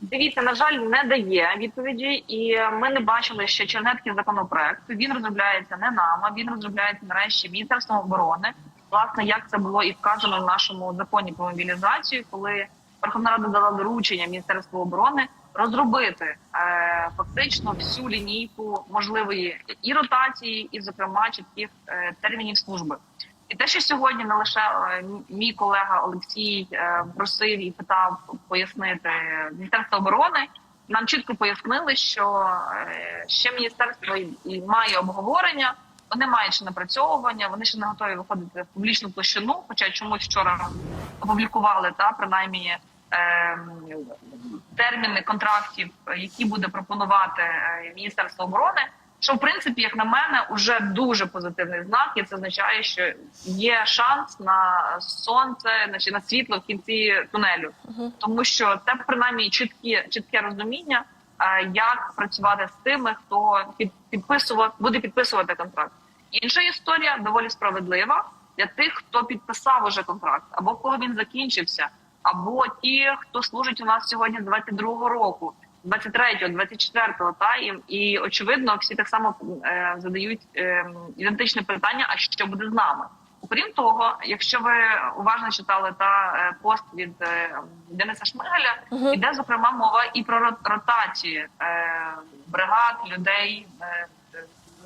Дивіться, на жаль, не дає відповіді, і ми не бачили ще чернеткий законопроект. Він розробляється не нами, він розробляється нарешті міністерством оборони. Власне, як це було і вказано в нашому законі про мобілізацію, коли Верховна Рада дала доручення Міністерству оборони розробити е, фактично всю лінійку можливої і ротації, і зокрема чітких е, термінів служби. І те, що сьогодні не лише е, мій колега Олексій е, просив і питав пояснити Міністерство оборони, нам чітко пояснили, що е, ще міністерство і- має обговорення, вони мають ще напрацьовування, вони ще не готові виходити в публічну площину. Хоча чомусь вчора опублікували та принаймні терміни контрактів, які буде пропонувати Міністерство оборони. Що в принципі, як на мене, вже дуже позитивний знак, і це означає, що є шанс на сонце, значить на світло в кінці тунелю, тому що це принаймні чіткі чітке розуміння, е, як працювати з тими, хто під підписував, буде підписувати контракт. Інша історія доволі справедлива для тих, хто підписав уже контракт, або в кого він закінчився, або ті, хто служить у нас сьогодні з 22-го року. 23-го, 24-го, та і, і очевидно, всі так само е, задають е, ідентичне питання: а що буде з нами? Окрім того, якщо ви уважно читали та е, пост від е, Дениса Шмигаля, Мгм. іде зокрема мова і про рот- ротацію е, бригад людей е,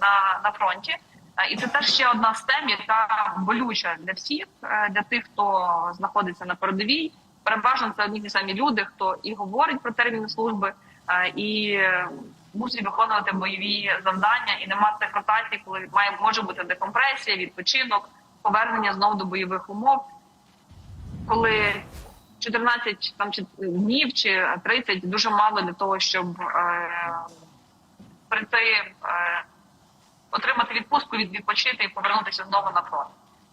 на, на фронті. Е, І це теж ще одна з тем, яка болюча для всіх, е, для тих, хто знаходиться на передовій. Переважно це одні ті самі люди, хто і говорить про терміни служби, е, і е, мусить виконувати бойові завдання, і нема цих ротацій, коли має може бути декомпресія, відпочинок, повернення знову до бойових умов. Коли 14 там чи днів чи 30 дуже мало для того, щоб е, прийти, е, отримати відпустку, відпочити і повернутися знову на фронт.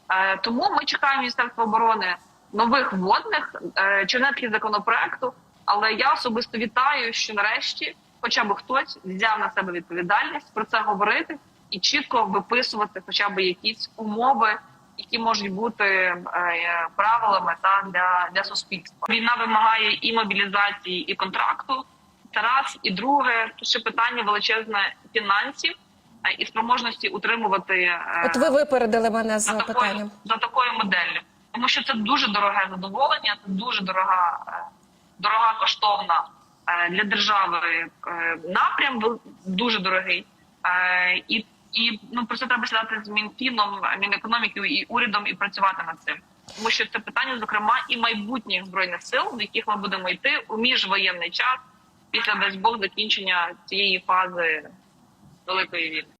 Е, тому ми чекаємо Міністерства оборони нових вводних е, чернетків законопроекту. Але я особисто вітаю, що нарешті, хоча б хтось взяв на себе відповідальність про це говорити і чітко виписувати, хоча б якісь умови, які можуть бути е, правилами та для, для суспільства. Війна вимагає і мобілізації, і контракту. Це раз і друге, ще питання величезне фінансів е, і спроможності утримувати От ви випередили мене з за такою, питанням. за такою моделлю, тому що це дуже дороге задоволення, це дуже дорога, е, дорога коштовна е, для держави е, напрям, дуже дорогий. І, і ну про це треба сідати з Мінфіном, Мінекономіки і урядом і працювати над цим. Тому що це питання, зокрема, і майбутніх збройних сил, в яких ми будемо йти у міжвоєнний час після дасть Бог закінчення цієї фази великої війни.